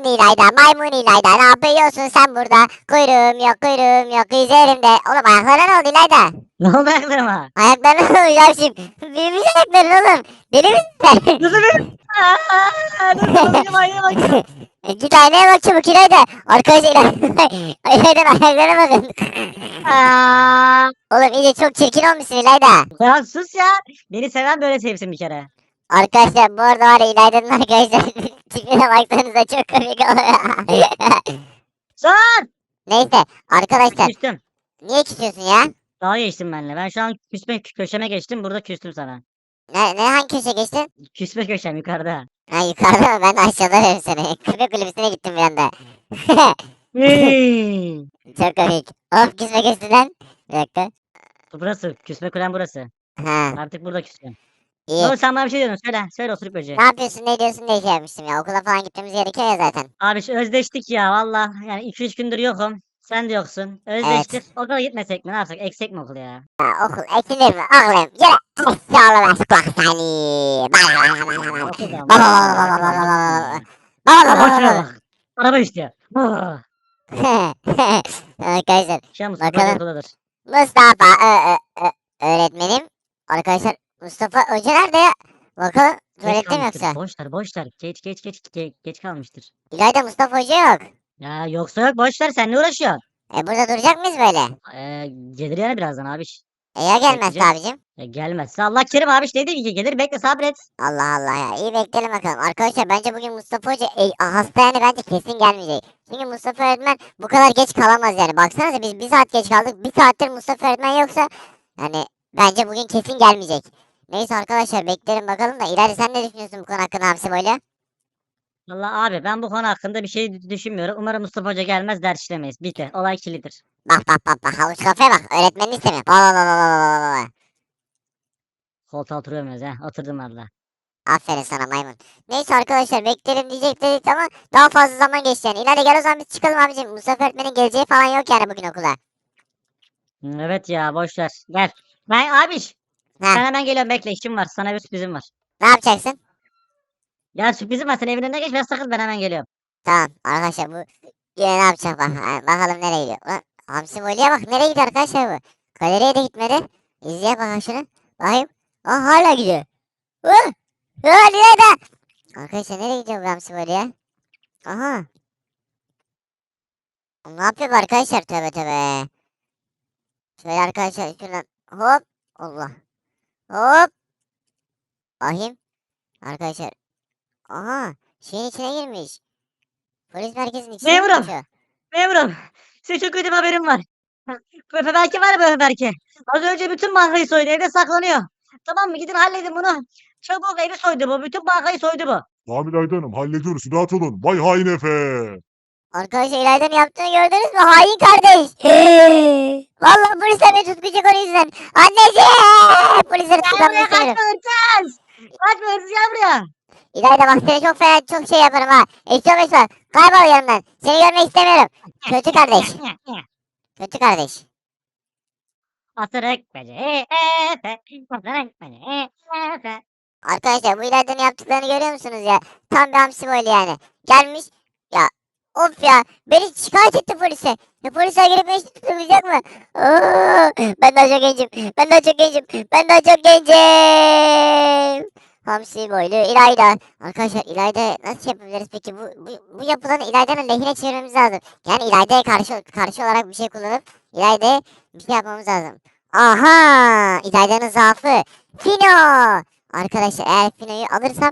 Maymun İlayda, maymun İlayda ne yapıyorsun sen burada? Kuyruğum yok, kuyruğum yok üzerimde. Oğlum ayaklarına ne oldu İlayda? Ne oldu ayaklarıma? Ayaklarına ne oldu Yavşim? Büyümüş ayakların oğlum. Deli misin? Nasıl! Dur bakayım aynaya bakayım. E, Git aynaya bak çabuk İlayda. Arkadaşlar İlayda'nın ayaklarına bakın. Oğlum iyice çok çirkin olmuşsun İlayda. Ya sus ya. Beni seven böyle sevsin bir kere. Arkadaşlar bu arada var ya İlayda'nın arkadaşlar tipine baksanıza çok komik oluyor. Son! Neyse arkadaşlar Küstüm. niye küsüyorsun ya? Daha geçtim benimle. Ben şu an küsme köşeme geçtim. Burada küstüm sana. Ne, ne hangi köşe geçtin? Küsme köşem yukarıda. Ha yukarıda mı? Ben de aşağıda verim seni. Köpek kulübüsüne gittim bir anda. Çok komik. Of küsme köşesinden. Bir dakika. burası. Küsme kulem burası. Ha Artık burada küsüyorum. İyi. Oğlum sen bana bir şey diyordun. Söyle. Söyle oturup böceği. Ne yapıyorsun ne ediyorsun diye şey yapmıştım ya. Okula falan gitmemiz gerekiyor ya zaten. Abi şu özleştik ya valla. Yani 2-3 gündür yokum. Sen de yoksun. Özleştik. Okula gitmesek mi? Ne yapsak? Eksek mi okul ya? Ya okul ekilir mi oğlum? Yürü. Eşyalı kulak seni. Okulda. Baba, baba, baba, baba, Aa, boş ver bak. Araba istiyor. Arkadaşlar Şu Mustafa Bakalım. Mustafa ö, ö, ö, öğretmenim. Arkadaşlar Mustafa Hoca nerede ya? Bakalım tuvalette mi yoksa? Boş ver boş ver. Geç geç geç geç, geç kalmıştır. İlayda Mustafa Hoca yok. Ya yoksa yok boş ver sen ne uğraşıyorsun? E burada duracak mıyız böyle? Ee, gelir yani birazdan abi. E ya Bekleyeceğiz. abicim? Ya gelmezse Allah kerim abi dedi ki gelir bekle sabret. Allah Allah ya. İyi bekleyelim bakalım. Arkadaşlar bence bugün Mustafa Hoca e, hasta yani bence kesin gelmeyecek. Çünkü Mustafa öğretmen bu kadar geç kalamaz yani. Baksanıza biz bir saat geç kaldık. Bir saattir Mustafa öğretmen yoksa yani bence bugün kesin gelmeyecek. Neyse arkadaşlar bekleyelim bakalım da İlayda sen ne düşünüyorsun bu konu hakkında hamsi böyle? Allah abi ben bu konu hakkında bir şey düşünmüyorum. Umarım Mustafa Hoca gelmez ders işlemeyiz. Bitti. Olay kilidir. Bak bak bak bak havuç kafaya bak. Öğretmenin istemiyor. Bak bak bak bak bak bak. Koltuğa oturuyoruz ha. Oturdum valla. Aferin sana maymun. Neyse arkadaşlar bekleyelim diyecek dedik ama daha fazla zaman geçti yani. İleride gel o zaman biz çıkalım abicim. Mustafa öğretmenin geleceği falan yok yani bugün okula. Hı, Evet ya boş ver. Gel. Ben abiş. Ben hemen geliyorum bekle işim var. Sana bir sürprizim var. Ne yapacaksın? Ya sürprizim var. Sen evin önüne geç. Ben sakın ben hemen geliyorum. Tamam arkadaşlar bu yine ne yapacak bak. Bakalım nereye gidiyor. Lan, Hamsi Voli'ye bak nereye gidiyor arkadaşlar bu. Galeriye de gitmedi. İzleye bak şunu. Bakayım. Aa hala gidiyor. Uh! Uh, nerede? Arkadaşlar nereye gidiyor bu Hamsi Voli'ye? Aha. Ne yapıyor bu arkadaşlar tövbe tövbe. Şöyle arkadaşlar şuradan hop. Allah. Hop. Bakayım. Arkadaşlar. Aha. Şeyin içine girmiş. Polis merkezinin içine Memurum. girmiş o. Memurum. Size çok kötü bir haberim var. Berke var Efe Berke. Az önce bütün bankayı soydu. Evde saklanıyor. Tamam mı? Gidin halledin bunu. Çabuk evi soydu bu. Bütün bankayı soydu bu. Tamam İlayda Hanım hallediyoruz rahat olun. Vay hain Efe. Arkadaşlar İlayda'nın yaptığını gördünüz mü? Hain kardeş. Vallahi polisler beni tutmayacak onun yüzünden. Anneciğim! Buraya tutuklanmak kaçma hırsız. Kaçma hırsız gel buraya. İlayda bak seni çok fena çok şey yaparım ha. Eşya var. Kaybol yanımdan. Seni görmek istemiyorum. Kötü kardeş. Kötü kardeş. Oturuk böceği Efe. Böceği Efe. Arkadaşlar bu İlayda'nın yaptıklarını görüyor musunuz ya? Tam bir hamsi böyle yani. Gelmiş. Of ya. Beni şikayet etti polise. Ya polisler gelip beni tutuklayacak mı? Aa, ben daha çok gencim. Ben daha çok gencim. Ben daha çok gencim. Hamsi boylu İlayda. Arkadaşlar İlayda nasıl yapabiliriz peki? Bu, bu, bu yapılanı İlayda'nın lehine çevirmemiz lazım. Yani İlayda'ya karşı, karşı olarak bir şey kullanıp İlayda'ya bir şey yapmamız lazım. Aha! İlayda'nın zaafı. Fino! Arkadaşlar eğer Fino'yu alırsam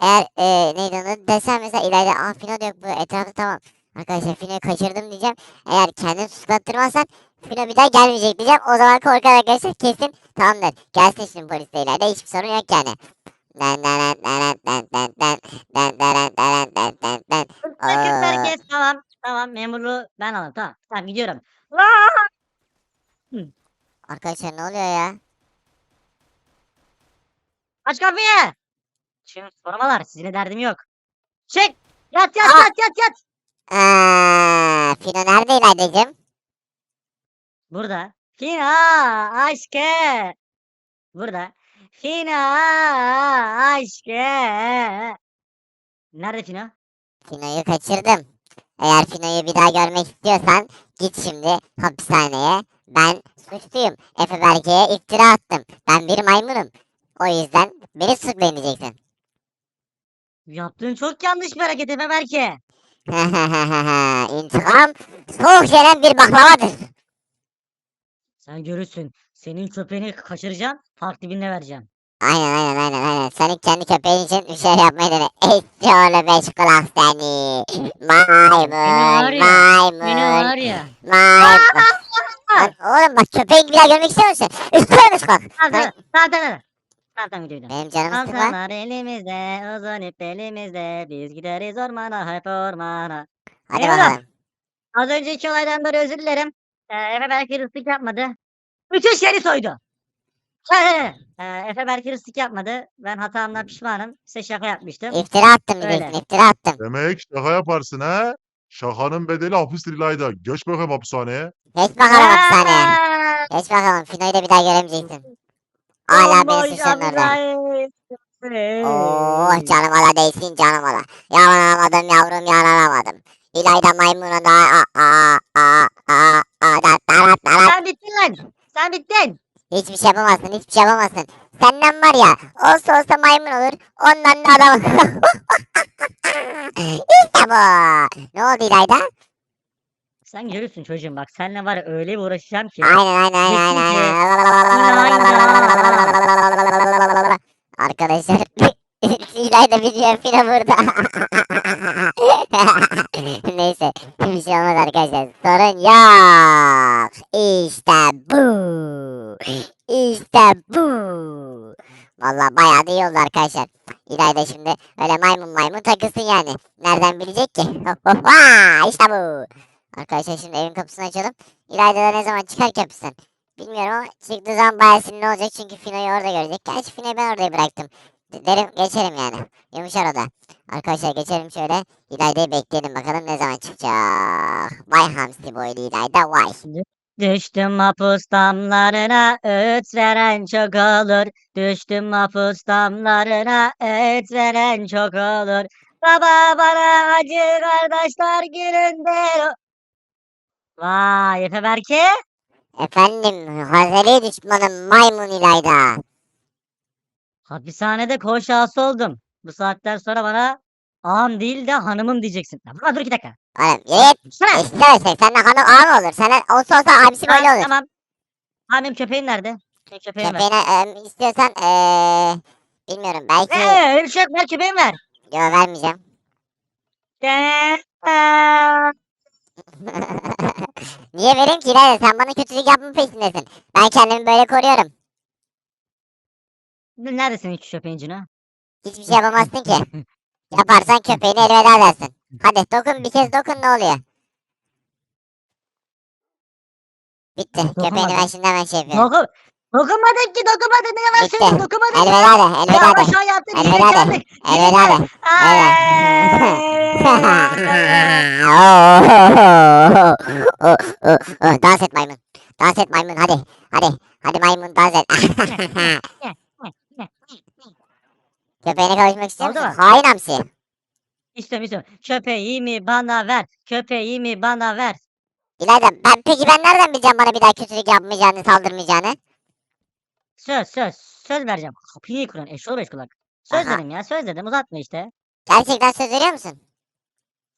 eğer e, neydi onu desem mesela ileride ah Fino yok bu etrafta tamam. Arkadaşlar Fino'yu kaçırdım diyeceğim. Eğer kendini susattırmazsan Fino bir daha gelmeyecek diyeceğim. O zaman korkar arkadaşlar kesin tamamdır. Gelsin şimdi polis de ileride hiçbir sorun yok yani. Den den den den den den den den den den den den den. Aa. herkes tamam. Tamam memurluğu ben alırım tamam. Tamam gidiyorum. Lan! Arkadaşlar ne oluyor ya? Aç kapıyı. Şimdi sormalar sizinle derdim yok. Çek. Yat yat Aa. yat yat yat. Aa, Fino nerede İlayda'cığım? Burada. Fina aşkı. Burada. Fina aşkı. Nerede Fina? Fino'yu kaçırdım. Eğer Fino'yu bir daha görmek istiyorsan git şimdi hapishaneye. Ben suçluyum. Efe Berke'ye iftira attım. Ben bir maymunum. O yüzden beni suçlayamayacaksin. Yaptığın çok yanlış bir hareket Efe belki. İntikam soğuk yenen bir baklavadır. Sen görürsün. Senin köpeğini kaçıracağım. Farklı birine vereceğim. Aynen aynen aynen aynen. Senin kendi köpeğin için bir şey yapmayı dene. Eşşoğlu beş kulak seni. Maymun, var ya, Beni maymun, var ya. maymun. Lan oğlum bak köpeği bir daha görmek istiyor musun? Üstüne beş kulak. Tamam Lan, tamam gidiyorum. Benim canımı sıkma. Altınlar elimizde, uzun ip elimizde. Biz gideriz ormana, hep ormana. Hadi Eyvallah. bakalım. Az önceki olaydan dolayı özür dilerim. Ee, Efe belki rıstık yapmadı. Bütün şehri soydu. Ee, Efe belki rıstık yapmadı. Ben hatamdan pişmanım. Size şaka yapmıştım. İftira attım Öyle. diyeceksin. İftira attım. Demek şaka yaparsın ha? Şakanın bedeli hapistir İlayda. Geç bakayım hapishaneye. Geç bakalım hapishaneye. Aa! Geç bakalım. Fino'yu da bir daha göremeyeceksin. Hala beni suçladın orada. canım ala değsin canım ala. Yalanamadım yavrum yalanamadım. İlayda maymunu da a a a a da da da da. Sen bittin lan. Sen bittin. Hiçbir şey yapamazsın hiçbir şey yapamazsın. Senden var ya olsa olsa maymun olur ondan da adam. işte bu. Ne oldu İlayda? Sen görürsün çocuğum bak. Seninle var ya öyle bir uğraşacağım ki. Aynen aynen aynen aynen. Arkadaşlar İlayda video fine burada. Neyse bir şey olmaz arkadaşlar. Sorun yok. İşte bu. İşte bu. Vallahi bayağı da iyi oldu arkadaşlar. İlayda şimdi öyle maymun maymun takılsın yani. Nereden bilecek ki? işte bu. Arkadaşlar şimdi evin kapısını açalım. İlayda da ne zaman çıkar kapısından? Bilmiyorum ama çıktığı zaman bayağı sinirli olacak çünkü Fino'yu orada görecek. Gerçi Fino'yu ben oraya bıraktım. Derim geçerim yani. Yumuşar o da. Arkadaşlar geçelim şöyle. İlayda'yı bekleyelim bakalım ne zaman çıkacak. Vay hamsi boylu İlayda vay. Düştüm mahpus damlarına öğüt veren çok olur. Düştüm mahpus damlarına öğüt veren çok olur. Baba bana acı kardeşler gününde. Vay Efe Berke. Efendim Hazeli düşmanım maymun İlayda. Hapishanede koğuş ağası oldum. Bu saatten sonra bana ağam değil de hanımım diyeceksin. Ya Dur dur iki dakika. Oğlum yürü Sana. İstemezsen senden hanım ağam olur. Senden olsa olsa abisi böyle Tamam, olur. Tamam. Ha benim köpeğim nerede? Benim köpeğim ver. Köpeğine em, istiyorsan eee bilmiyorum belki Ee, öyle bir şey yok. Ver köpeğim ver. yo vermeyeceğim. Niye vereyim ki İlayda sen bana kötülük yapma peşindesin. Ben kendimi böyle koruyorum. Nerede senin şu köpeğin Cino? Hiçbir şey yapamazsın ki. Yaparsan köpeğini elveda edersin. Hadi dokun bir kez dokun ne oluyor? Bitti. Köpeğini ben Dokunmadım. şimdi hemen şey yapıyorum. Doku dokunmadın ki dokunmadın ne yalan Bitti. söylüyorsun dokunmadın ya. Elveda de, elveda de. aşağı yaptın Elveda de. Elveda de. Dans et maymun. Dans et maymun hadi. Hadi. Hadi maymun dans et. Köpeğine kavuşmak istiyor Oldu musun? mu? Hain hamsi. İstiyorum istiyorum. Köpeğimi bana ver. Köpeğimi bana ver. İlayda ben peki ben nereden bileceğim bana bir daha kötülük yapmayacağını, saldırmayacağını? Söz söz. Söz vereceğim. Kapıyı kuran eşol beş kulak. Söz Aha. dedim ya söz dedim uzatma işte. Gerçekten söz veriyor musun?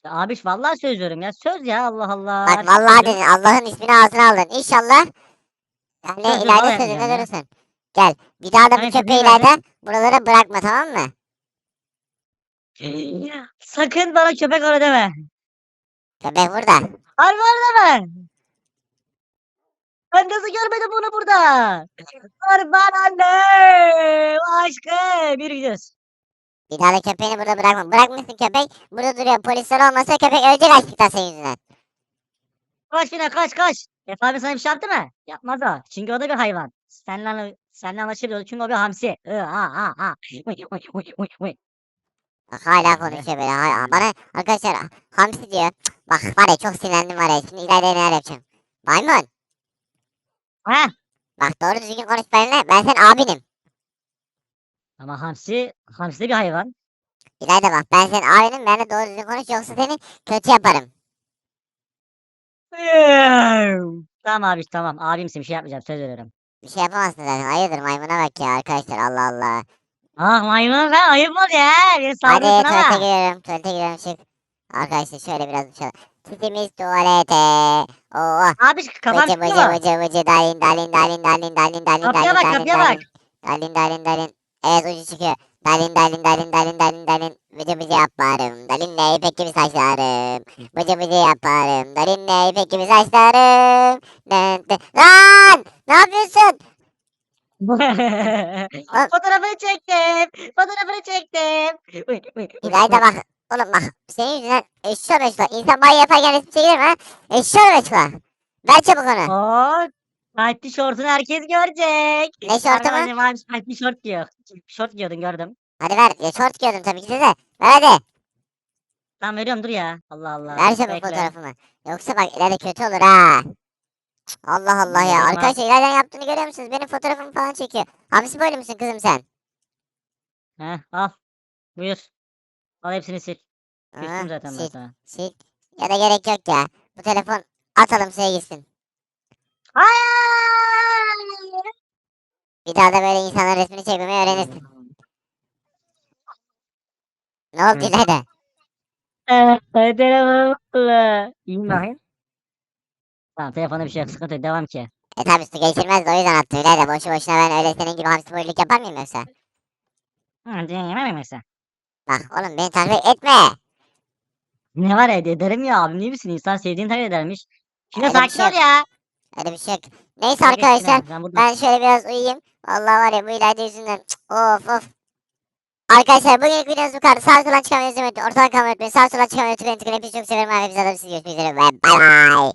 Ya abiş vallahi söz veriyorum ya. Söz ya Allah Allah. Bak vallahi söz dedin Allah'ın ismini ağzına aldın. İnşallah de Sözü ileride sözünde durursun. Gel bir daha da bu köpeği ileride buralara bırakma tamam mı? veriyorum. Sakın bana köpek öyle deme. Köpek burada. Harbi öyle deme. Ben nasıl görmedim bunu burada? Kurban anne. Aşkım. Bir gidiyoruz. Bir daha da köpeğini burada bırakma. Bırakmışsın köpek burada duruyor. Polisler olmasa köpek ölecek açlıktan senin yüzünden. Kaç yine kaç kaç. Efe abi sana bir şey yaptı mı? Yapmaz o. Çünkü o da bir hayvan. Seninle, seninle anlaşabiliyoruz. Çünkü o bir hamsi. Hı, ha ha ha. Uy, uy, uy, uy, uy. Bak hala konuşuyor böyle. Hala, bana arkadaşlar hamsi diyor. Cık, Bak var ya çok sinirlendim var ya. Şimdi ileride neler yapacağım. Maymun. Ha? Bak doğru düzgün konuş benimle. Ben senin abinim. Ama hamsi, hamsi de bir hayvan. İlayda bak ben senin abinim benimle doğru düzgün konuş yoksa seni kötü yaparım. Tamam abi tamam. Abimsin bir şey yapmayacağım söz veriyorum. Bir şey yapamazsın zaten. Hayırdır maymuna bak ya arkadaşlar Allah Allah. Ah maymun ben ayıp ol ya. Beni Hadi tuvalete giriyorum. Tuvalete giriyorum çık. Arkadaşlar şöyle biraz uçalım. Titimiz tuvalete. Oo. Abi kafam Vıcı vıcı mı? vıcı vıcı dalin dalin dalin dalin dalin dalin Kapıya dalin bak, dalin kapıya dalin. Dalin dalin dalin. Evet ucu çıkıyor. Dalin dalin dalin dalin dalin dalin. Vıcı vıcı yaparım. Dalinle ipek gibi saçlarım. Vıcı vıcı yaparım. Dalinle ipek gibi saçlarım. Dın dın. Lan! Ne yapıyorsun? Fotoğrafını çektim. Fotoğrafını çektim. İlayda bak. Oğlum bak. Senin yüzünden eşşoğlu meşgul. İnsan banyo yaparken resim çekilir mi ha? Eşşoğlu meşgul. Ver çabuk onu. Oo, Kalpli şortunu herkes görecek. Ne şortu mu? Arkadaşlar abi kalpli şort giyiyor. Şort giyiyordun gördüm. Hadi ver. Ya şort giyiyordum tabii ki de. Ver hadi. Tamam veriyorum dur ya. Allah Allah. Ver çabuk fotoğrafımı. Yoksa bak ileride kötü olur ha. Allah Allah ya. Yapma. Arkadaşlar ileriden yaptığını görüyor musunuz? Benim fotoğrafımı falan çekiyor. Hamsi boylu musun kızım sen? Heh, al. Buyur. Al hepsini sil. Küstüm zaten ben sil, sana. sil. Ya da gerek yok ya. Bu telefon atalım suya gitsin. Hayır. Bir daha da böyle insanların resmini çekmemeyi öğrenirsin. Ne oldu ileride? Ee, telefonla. İyi bakayım. Tamam telefonda bir şey yok. Sıkıntı yok. Devam ki. E tabi su geçirmez de o yüzden attım ileride. Boşu boşuna ben öyle senin gibi hamsi boyluluk yapar mıyım yoksa? Hı, dinlemem mesela. Bak oğlum beni takip etme. Ne var ya ederim ya abim değil misin? İnsan sevdiğini takip edermiş. Şimdi Öyle bir sakin şey ol ya. Öyle bir şey yok. Neyse geç arkadaşlar. Ben. Ben şöyle biraz uyuyayım. Vallahi var ya bu ileride yüzünden. Cık, Of of. Arkadaşlar bugünlük videomuz bu kadar. Sağ sola çıkan videoyu unutmayın. Ortadan kalmayı unutmayın. Sağ sola çıkan videoyu unutmayın. Hepinizi çok severim. Hepinize de sizi görüşmek üzere. Ve bay bay.